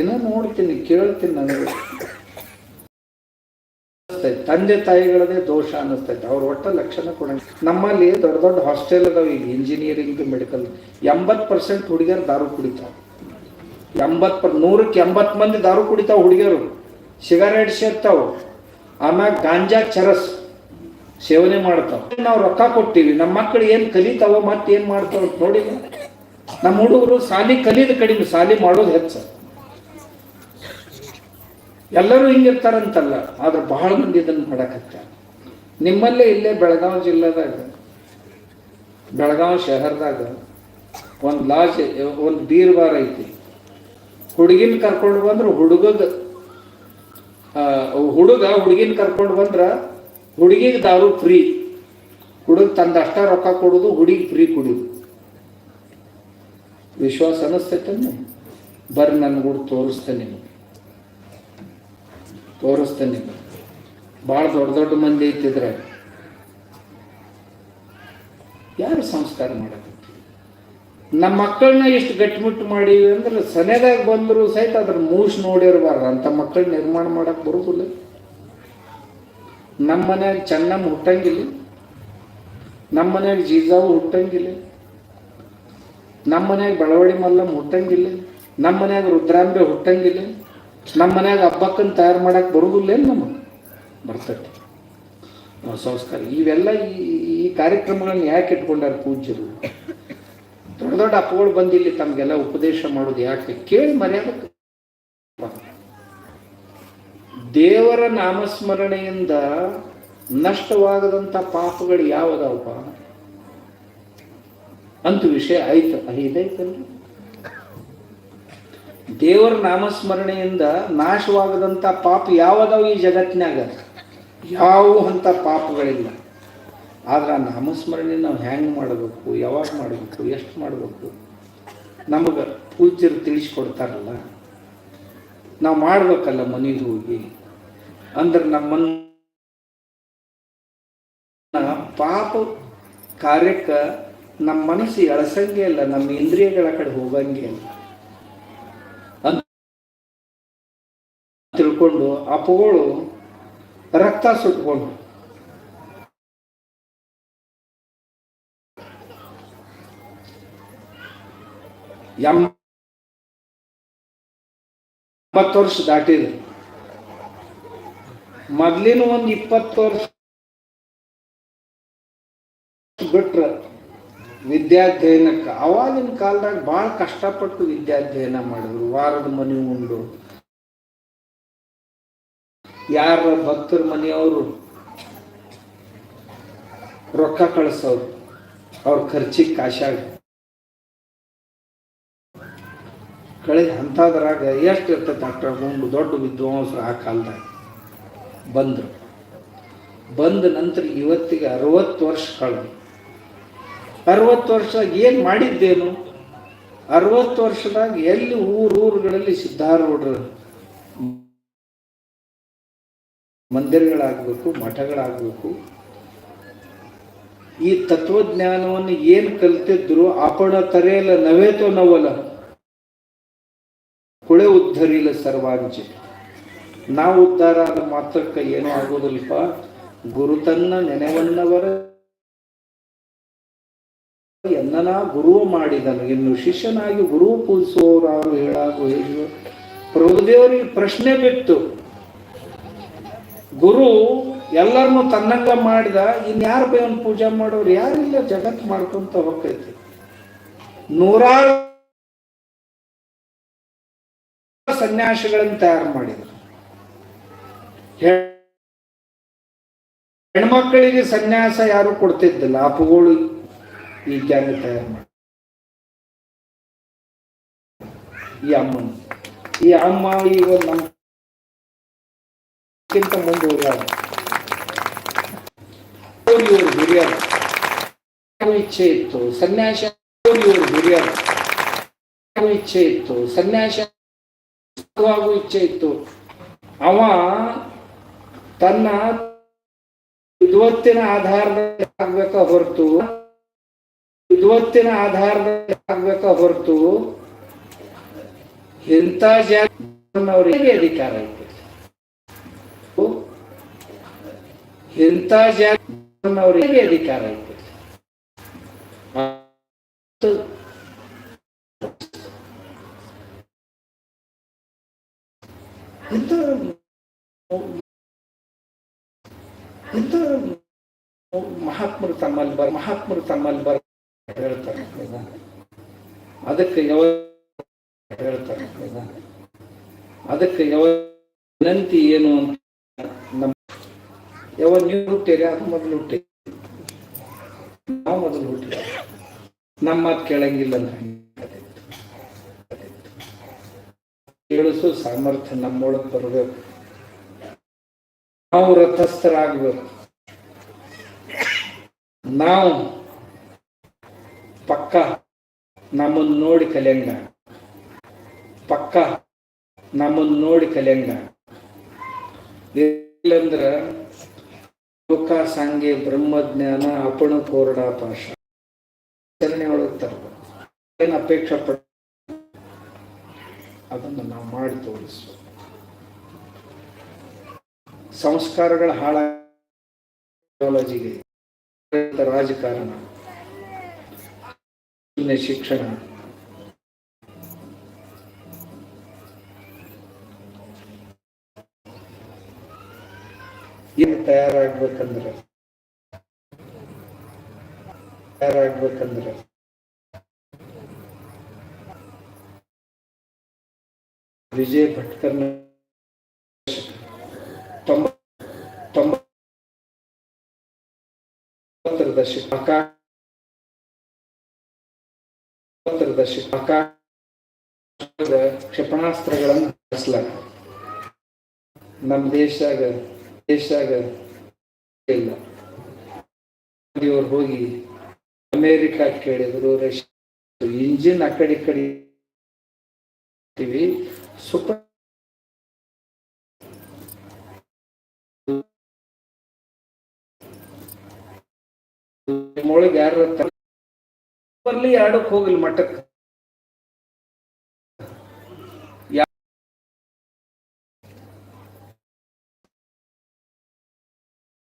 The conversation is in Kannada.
ದಿನ ನೋಡ್ತೀನಿ, ಕೇಳ್ತೀನಿ ನನಗೆ. ತಂದೆ ತಾಯಿಗಳದೇ ದೋಷ ಅನ್ನಿಸ್ತೈತೆ. ಅವ್ರ ಒಟ್ಟ ಲಕ್ಷಣ ಕೊಡಂಗ ನಮ್ಮಲ್ಲಿ ದೊಡ್ಡ ದೊಡ್ಡ ಹಾಸ್ಟೆಲ್ ಅದಾವ, ಈಗ ಇಂಜಿನಿಯರಿಂಗ್ ಮೆಡಿಕಲ್ ಎಂಬತ್ತು ಪರ್ಸೆಂಟ್ ಹುಡುಗಿಯರು ದಾರು ಕುಡಿತಾವ ಎಂಬತ್ ನೂರಕ್ಕೆ ಎಂಬತ್ತು ಮಂದಿ ದಾರು ಕುಡಿತಾವ ಹುಡುಗಿಯರು. ಸಿಗರೇಟ್ ಸೇರ್ತಾವ. ಆಮ್ಯಾಗ ಗಾಂಜಾ, ಚರಸ್ ಸೇವನೆ ಮಾಡ್ತಾವ. ನಾವು ರೊಕ್ಕ ಕೊಟ್ಟಿವಿ. ನಮ್ಮ ಮಕ್ಕಳು ಏನು ಕಲಿತಾವ ಮತ್ತೆ ಏನು ಮಾಡ್ತಾವ ನೋಡಿ ನಮ್ಮ ಹುಡುಗರು ಸಾಲಿ ಕಲಿಯದ ಕಡಿಮೆ. ಸಾಲಿ ಮಾಡೋದು ಹೆಚ್ಚು. ಎಲ್ಲರೂ ಹಿಂಗಿರ್ತಾರಂತಲ್ಲ, ಆದ್ರೆ ಬಹಳ ಮಂದಿ ಇದನ್ನು ಮಾಡಕತ್ತಾರೆ. ನಿಮ್ಮಲ್ಲೇ ಇಲ್ಲೇ ಬೆಳಗಾವಿ ಜಿಲ್ಲೆದಾಗ, ಬೆಳಗಾವಿ ಶಹರದಾಗ ಒಂದು ಲಾಜ್, ಒಂದು ಬೀರ್ ಬಾರ್ ಐತಿ. ಹುಡುಗಿನ ಕರ್ಕೊಂಡು ಬಂದ್ರೆ ಹುಡುಗದ ಹುಡುಗ ಹುಡುಗಿನ ಕರ್ಕೊಂಡು ಬಂದ್ರೆ ಹುಡುಗಿಗೆ ದಾರು ಫ್ರೀ. ಹುಡುಗ ತಂದ ಅಷ್ಟ ರೊಕ್ಕ ಕೊಡೋದು ಹುಡುಗಿ ಫ್ರೀ ಕುಡಿಯೋದು ವಿಶ್ವಾಸ ಅನಿಸ್ತೈತೆ ಬರ್ರಿ ನನ್ನ ಕೂಡ ತೋರಿಸ್ತೇನೆ ನಿಮಗೆ. ತೋರಿಸ್ತೇನೆ. ಭಾಳ ದೊಡ್ಡ ದೊಡ್ಡ ಮಂದಿ ಇತ್ತಿದ್ರೆ ಯಾರು ಸಂಸ್ಕಾರ ಮಾಡಬೇಕು ನಮ್ಮ ಮಕ್ಕಳನ್ನ ಇಷ್ಟು ಗಟ್ಟಿಮುಟ್ಟು ಮಾಡೀವಿ ಅಂದ್ರೆ ಸನೆದಾಗ ಬಂದರೂ ಸಹಿತ ಅದ್ರ ಮೂಸ್ ನೋಡಿರ್ಬಾರ್ದು. ಅಂತ ಮಕ್ಕಳು ನಿರ್ಮಾಣ ಮಾಡಕ್ ಬರುದಿಲ್ಲ. ನಮ್ಮ ಮನ್ಯಾಗ ಚೆನ್ನಮ್ಮ ಹುಟ್ಟಂಗಿಲ್ಲ. ನಮ್ಮ ಮನೆಯಾಗ ಜೀಜಾವು ಹುಟ್ಟಂಗಿಲ್ಲ. ನಮ್ಮ ಮನೆಯಾಗ ಬೆಳವಡಿ ಮಲ್ಲಮ್ಮ ಹುಟ್ಟಂಗಿಲ್ಲ. ನಮ್ಮ ಮನೆಯಾಗ ರುದ್ರಾಂಬೆ ಹುಟ್ಟಂಗಿಲ್ಲ. ನಮ್ಮ ಮನ್ಯಾಗ ಹಬ್ಬಕ್ಕನ್ನು ತಯಾರು ಮಾಡಕ್ ಬರುದಿಲ್ಲ ನಮಗೆ? ಬರ್ತೈತಿ. ಸಂಸ್ಕಾರ. ಇವೆಲ್ಲ ಈ ಈ ಕಾರ್ಯಕ್ರಮಗಳನ್ನ ಯಾಕೆ ಇಟ್ಕೊಂಡಾರ ಪೂಜ್ಯರು? ದೊಡ್ಡ ದೊಡ್ಡ ಅಪ್ಪಗಳು ಬಂದಿಲ್ಲಿ ತಮಗೆಲ್ಲ ಉಪದೇಶ ಮಾಡೋದು ಯಾಕೆ? ಕೇಳಿ ಮರ್ಯಾದಕ್ಕೆ ದೇವರ ನಾಮಸ್ಮರಣೆಯಿಂದ ನಷ್ಟವಾಗದಂಥ ಪಾಪಗಳು ಯಾವುದವಪ್ಪ ಅಂತ ವಿಷಯ ಆಯ್ತು. ಇದೈತಲ್ರಿ ದೇವರ ನಾಮಸ್ಮರಣೆಯಿಂದ ನಾಶವಾಗದಂತ ಪಾಪ ಯಾವದವ ಈ ಜಗತ್ತಿನಾಗ ಯಾವ ಅಂತ ಪಾಪಗಳಿಲ್ಲ. ಆದ್ರೆ ಆ ನಾಮಸ್ಮರಣೆ ನಾವು ಹೆಂಗೆ ಮಾಡಬೇಕು, ಯಾವಾಗ ಮಾಡಬೇಕು, ಎಷ್ಟು ಮಾಡಬೇಕು, ನಮಗೆ ಪೂಜ್ಯರು ತಿಳಿಸ್ಕೊಡ್ತಾರಲ್ಲ. ನಾವು ಮಾಡಬೇಕಲ್ಲ ಮನೆಗೆ ಹೋಗಿ. ಅಂದ್ರೆ ನಮ್ಮನ್ನ ಪಾಪ ಕಾರ್ಯಕ್ಕೆ ನಮ್ಮ ಮನಸ್ಸು ಎಳಸಂಗೆ ಇಲ್ಲ ನಮ್ಮ ಇಂದ್ರಿಯಗಳ ಕಡೆ ಹೋಗಂಗೆ ಇಲ್ಲ ತಿಳ್ಕೊಂಡು ಅಪ್ಪಗಳು ರಕ್ತ ಸುಟ್ಕೊಂಡು. ಎಂಬತ್ತು ವರ್ಷ ದಾಟಿದೆ. ಮೊದ್ಲಿನ ಒಂದು ಇಪ್ಪತ್ತು ವರ್ಷ ಬಿಟ್ರ ವಿದ್ಯಾಧ್ಯಯನಕ್ಕೆ, ಅವಾಗಿನ ಕಾಲದಾಗ ಭಾಳ ಕಷ್ಟಪಟ್ಟು ವಿದ್ಯಾಧ್ಯಯನ ಮಾಡಿದ್ರು, ವಾರದ ಮನೆ ಉಂಡು. ಯಾರ ಭಕ್ತರ ಮನೆಯವರು ರೊಕ್ಕ ಕಳಿಸೋರು, ಅವ್ರ ಖರ್ಚಿಗೆ ಕಾಶಾಗ. ಕಳೆದ ಅಂಥದ್ರಾಗ ಎಷ್ಟು ಇರ್ತೈತೆ ಡಾಕ್ಟರ್? ಒಂದು ದೊಡ್ಡ ವಿದ್ವಾಂಸರು ಆ ಕಾಲದಾಗ ಬಂದರು. ಬಂದ ನಂತರ ಇವತ್ತಿಗೆ ಅರವತ್ತು ವರ್ಷ ಕಳೆದು. ಅರವತ್ತು ವರ್ಷದಾಗ ಏನು ಮಾಡಿದ್ದೇನು? ಅರವತ್ತು ವರ್ಷದಾಗ ಎಲ್ಲಿ ಊರು ಊರುಗಳಲ್ಲಿ ಸಿದ್ಧಾರೂಢರು ಮಂದಿರಗಳಾಗಬೇಕು, ಮಠಗಳಾಗಬೇಕು. ಈ ತತ್ವಜ್ಞಾನವನ್ನು ಏನು ಕಲಿತಿದ್ರು ಅಪಣ ತರೆಯಲ್ಲ ನವೇತೋ ನವಲ. ಕೊಳೆ ಉದ್ಧರಿಲ್ಲ ಸರ್ವಾಂಚೆ ನಾವು ಉದ್ಧಾರ ಆದ ಮಾತ್ರಕ್ಕೆ ಏನೂ ಆಗೋದಿಲ್ಲಪ್ಪ. ಗುರುತನ್ನ ನೆನೆವನ್ನವರ ಎನ್ನನ ಗುರು ಮಾಡಿದನು. ಇನ್ನು ಶಿಷ್ಯನಾಗಿ ಗುರು ಪೂಜಿಸುವವರು ಯಾರು ಹೇಳಾಗು ಹೇಳುವ ಪ್ರಭುದೇವರಿಗೆ ಪ್ರಶ್ನೆ ಬಿತ್ತು. ಗುರು ಎಲ್ಲರನ್ನೂ ತನ್ನಂಗ ಮಾಡಿದ, ಇನ್ಯಾರು ಬೇವನ್ ಪೂಜೆ ಮಾಡೋರು ಯಾರಿಲ್ಲ ಜಗತ್ ಮಾಡ್ಕೊಂತ ಹೋಗ್ತೈತಿ. ನೂರಾರು ಸನ್ಯಾಸಿಗಳನ್ನು ತಯಾರು ಮಾಡಿದರು. ಹೆಣ್ಮಕ್ಕಳಿಗೆ ಸನ್ಯಾಸ ಯಾರು ಕೊಡ್ತಿದ್ದಿಲ್ಲ, ಅಪ್ಪಗಳು ಈ ಗ್ಯಾಂಗ್ ತಯಾರು ಮಾಡಿ ಈ ಅಮ್ಮನ ಈ ಅಮ್ಮ ಈಗ ನಮ್ಗಿಂತ ಮುಂದೆ ಹೋಗ್ಯಾಳ ಇವರು ಹಿರಿಯರು. ಇಚ್ಛೆ ಇತ್ತು ಸನ್ಯಾಸ ಹಿರಿಯರು. ಇಚ್ಛೆ ಇತ್ತು ಸನ್ಯಾಸ. ಇಚ್ಛೆ ಇತ್ತು ಅವ ತನ್ನ ವಿದ್ವತ್ತಿನ ಆಧಾರದ ಆಗ್ಬೇಕ ಹೊರತು? ವಿದ್ವತ್ತಿನ ಆಧಾರದ ಆಗ್ಬೇಕ ಹೊರತು? ಇಂಥ ಅವರಿಗೆ ಅಧಿಕಾರ ಐತೆ? ಇಂಥ ಅವರಿಗೆ ಅಧಿಕಾರ ಐತೆ ಇಂಥ ಮಹಾತ್ಮರು ತಮ್ಮಲ್ಲಿ ಬರ, ಮಹಾತ್ಮರು ತಮ್ಮಲ್ಲಿ ಬರ, ಹೇಳ್ತಾರೆ. ಅದಕ್ಕೆ ಯಾವ ಹೇಳ್ತಾರೆ? ಅದಕ್ಕೆ ಯಾವ ವಿನಂತಿ ಏನು ಅಂತ ಯಾವ ನೀವು ಹುಟ್ಟಿರಿ ಅದು ಮೊದಲು ಹುಟ್ಟಿ ನಾವು ಮೊದಲು ಹುಟ್ಟಿ ನಮ್ಮ ಮಾತು ಕೇಳಂಗಿಲ್ಲ ಕೇಳಿಸು ಸಾಮರ್ಥ್ಯ ನಮ್ಮೊಳಗೆ ಬರಬೇಕು. ನಾವು ರಥಸ್ಥರಾಗಬೇಕು. ನಾವು ಪಕ್ಕ ನಮ್ಮನ್ನು ನೋಡಿ ಕಲಿಯಂಗ. ಪಕ್ಕ ನಮ್ಮನ್ನು ನೋಡಿ ಕಲಿಯಂಗ. ಇಲ್ಲಂದ್ರ ಲೋಕ ಸಾಂಗೆ ಬ್ರಹ್ಮಜ್ಞಾನ ಅಪಣ ಕೋರಡ ಪಾಶ ಆಚರಣೆ ಒಳಗೆ ತರಬೇಕು ಏನು ಅಪೇಕ್ಷೆ ಪಡ ಅದನ್ನು ನಾವು ಮಾಡಿ ತೋರಿಸ್ಬೇಕು ಸಂಸ್ಕಾರಗಳ ಹಾಳ ಟೆಕ್ನಾಲಜಿಗೆ ರಾಜಕಾರಣ ಶಿಕ್ಷಣ. ತಯಾರಾಗ್ಬೇಕಂದ್ರೆ. ತಯಾರಾಗ್ಬೇಕಂದ್ರೆ. ವಿಜಯ ಭಟ್ಕರ್ ತೊಂಬ- ತೊಂಬತ್ತರ ದಶಕ ದಶಕ ಕ್ಷೇಪಣಾಸ್ತ್ರಗಳನ್ನು ನಮ್ಮ ದೇಶದಾಗ ದೇಶದಾಗ ಇಲ್ಲ. ಅವ್ರು ಹೋಗಿ ಅಮೇರಿಕಾ ಕೇಳಿದ್ರು, ರಷ್ಯಾ ಇಂಜಿನ್ ಆ ಕಡೆ ಕಡೆ ಸೂಪರ್ ಯಾರು ಬರ್ಲಿ ಎರಡಕ್ಕೆ ಹೋಗಲಿ ಮಠಕ್ಕೆ.